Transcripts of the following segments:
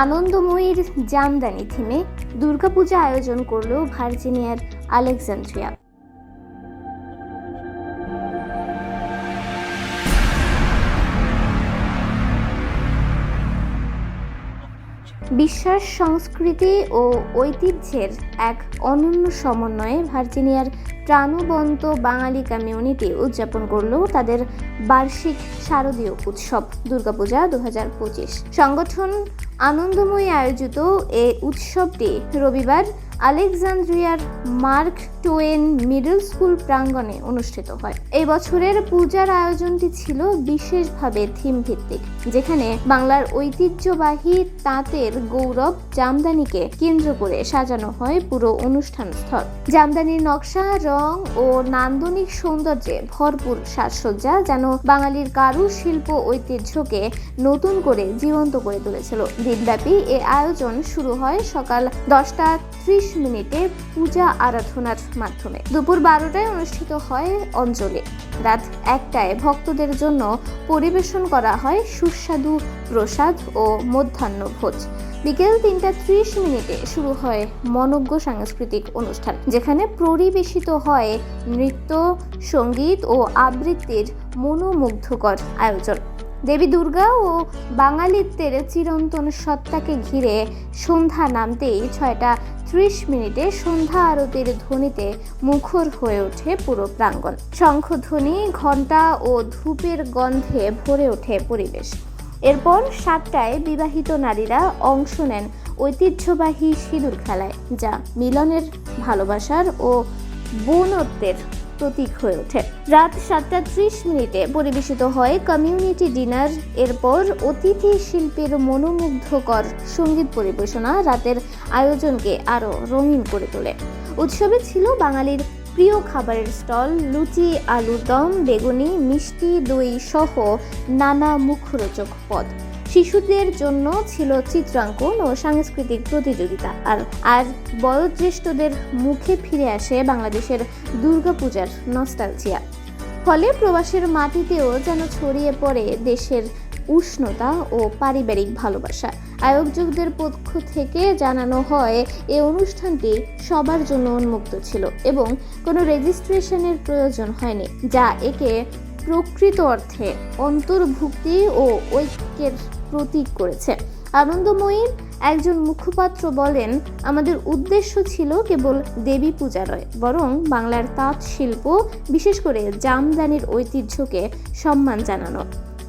আনন্দময়ীর জামদানি থিমে দুর্গাপূজা আয়োজন করল ভার্জিনিয়ার আলেকজান্দ্রিয়া। বিশ্বাস, সংস্কৃতি ও ঐতিহ্যের এক অনন্য সমন্বয়ে ভার্জিনিয়ার প্রাণবন্ত বাঙালি কমিউনিটি উদযাপন করল তাদের বার্ষিক শারদীয় উৎসব, দুর্গাপূজা দু হাজার পঁচিশ। সংগঠন আনন্দময়ী আয়োজিত এ উৎসবটি রবিবার আলেকজান্দ্রিয়ার মার্ক টোয়েন মিডল স্কুল প্রাঙ্গণে অনুষ্ঠিত হয়। এই বছরের পূজার আয়োজনটি ছিল বিশেষভাবে থিম ভিত্তিক যেখানে বাংলার ঐতিহ্যবাহী তাঁতের গৌরব জামদানিকে কেন্দ্র করে সাজানো হয় পুরো অনুষ্ঠান স্থল জামদানির নকশা, রং ও নান্দনিক সৌন্দর্যে ভরপুর সাজসজ্জা যেন বাঙালির কারুশিল্প ঐতিহ্যকে নতুন করে জীবন্ত করে তুলেছিল। দিনব্যাপী এ আয়োজন শুরু হয় সকাল দশটা ত্রিশ মিনিটে পূজা আরাধনার মাধ্যমে। দুপুর বারোটায় অনুষ্ঠিত হয় অঞ্জলি। রাত একটায় ভক্তদের জন্য পরিবেশন করা হয় সুস্বাদু প্রসাদ ও মধ্যাহ্ন ভোজ। বিকেল তিনটা ত্রিশ মিনিটে শুরু হয় মনজ্ঞ সাংস্কৃতিক অনুষ্ঠান, যেখানে পরিবেশিত হয় নৃত্য, সংগীত ও আবৃত্তির মনোমুগ্ধকর আয়োজন। দেবী দুর্গা ও বাঙালিত্বের চিরন্তন সত্তাকে ঘিরে সন্ধ্যা নামতেই ছয়টা ত্রিশ মিনিটে সন্ধ্যা আরতির ধ্বনিতে মুখর হয়ে ওঠে পুরো প্রাঙ্গণ। শঙ্খধ্বনি, ঘণ্টা ও ধূপের গন্ধে ভরে ওঠে পরিবেশ। এরপর সাতটায় বিবাহিত নারীরা অংশ নেন ঐতিহ্যবাহী সিঁদুর খেলায়, যা মিলনের ভালোবাসার ও বৌনত্বের প্রতীক হয়ে ওঠে। রাত সাতটা ত্রিশ মিনিটে পরিবেশিত হয় কমিউনিটি ডিনার এরপর অতিথি শিল্পীর মনোমুগ্ধকর সংগীত পরিবেশনা রাতের আয়োজনকে আরও রঙিন করে তোলে। উৎসবে ছিল বাঙালির প্রিয় খাবারের স্টল, লুচি, আলুর দম, বেগুনি, মিষ্টি, দই সহ নানা মুখরোচক পদ। শিশুদের জন্য ছিল চিত্রাঙ্কন ও সাংস্কৃতিক প্রতিযোগিতা। আর আর বয়োজ্যেষ্ঠদের মুখে ফিরে আসে বাংলাদেশের দুর্গাপূজার নস্টালজিয়া ফলে প্রবাসের মাটিতেও যেন ছড়িয়ে পড়ে দেশের উষ্ণতা ও পারিবারিক ভালোবাসা। আয়োজকদের পক্ষ থেকে জানানো হয় এই অনুষ্ঠানটি সবার জন্য উন্মুক্ত ছিল এবং কোনো রেজিস্ট্রেশনের প্রয়োজন হয়নি, যা একে প্রকৃত অর্থে অন্তর্ভুক্তি ও ঐক্যের প্রতীক করেছে। আনন্দময়ীর একজন মুখপাত্র বলেন, আমাদের উদ্দেশ্য ছিল কেবল দেবী পূজা নয়, বরং বাংলার তাঁত শিল্প, বিশেষ করে জামদানির ঐতিহ্যকে সম্মান জানানো।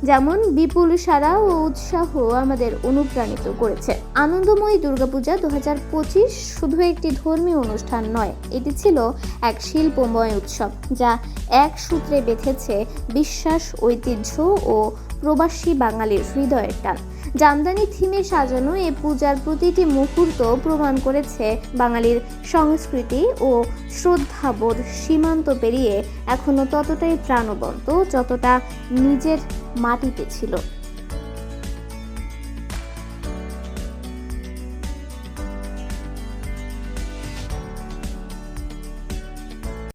যেমন বিপুল সারা ও উৎসাহ আমাদের অনুপ্রাণিত করেছে। আনন্দময়ী দুর্গাপূজা দু হাজার পঁচিশ শুধু একটি ধর্মীয় অনুষ্ঠান নয়, এটি ছিল এক শিল্পময় উৎসব যা এক সূত্রে বেঁধেছে বিশ্বাস, ঐতিহ্য ও প্রবাসী বাঙালির হৃদয়ের টান। জামদানি থিমে সাজানো এ পূজার প্রতিটি মুহূর্ত প্রমাণ করেছে বাঙালির সংস্কৃতি ও শ্রদ্ধাবোধ সীমান্ত পেরিয়ে এখনও ততটাই প্রাণবন্ত যতটা নিজের মাটিতে ছিল।